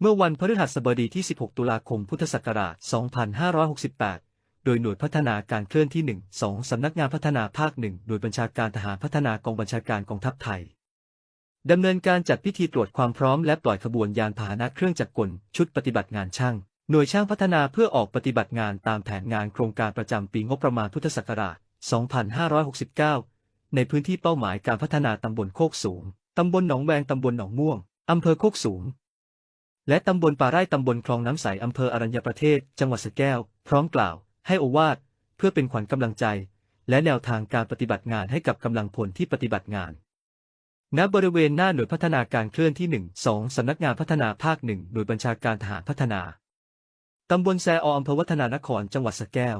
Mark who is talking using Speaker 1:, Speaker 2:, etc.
Speaker 1: เมื่อวันพฤหัสบดีที่ 16 ตุลาคม พุทธศักราช 2568 โดยหน่วยพัฒนาการเคลื่อนที่ 1 2 สำนักงานพัฒนาภาค 1 โดยบัญชาการทหารพัฒนากองบัญชาการกองทัพไทย ดำเนินการจัดพิธีตรวจความพร้อมและปล่อยขบวนยานพาหนะเครื่องจักรกล ชุดปฏิบัติงานช่าง หน่วยช่างพัฒนาเพื่อออกปฏิบัติงานตามแผนงานโครงการประจำปีงบประมาณพุทธศักราช 2569 ในพื้นที่เป้าหมายการพัฒนาตำบลโคกสูง ตำบลหนองแวง ตำบลหนองม่วง อำเภอโคกสูง และตำบลป่าไร่ตำบลคลองน้ำใสอำเภออรัญญประเทศ จังหวัดสระแก้ว พร้อมกล่าว ให้โอวาทเพื่อเป็นขวัญกำลังใจ และแนวทางการปฏิบัติงานให้กับกำลังพลที่ปฏิบัติงานณบริเวณหน้าหน่วยพัฒนาการเคลื่อนที่ 1 2 สำนักงานพัฒนาภาค1โดยบัญชาการทหารพัฒนา ตำบลแซออำเภอวัฒนานคร จังหวัดสระแก้ว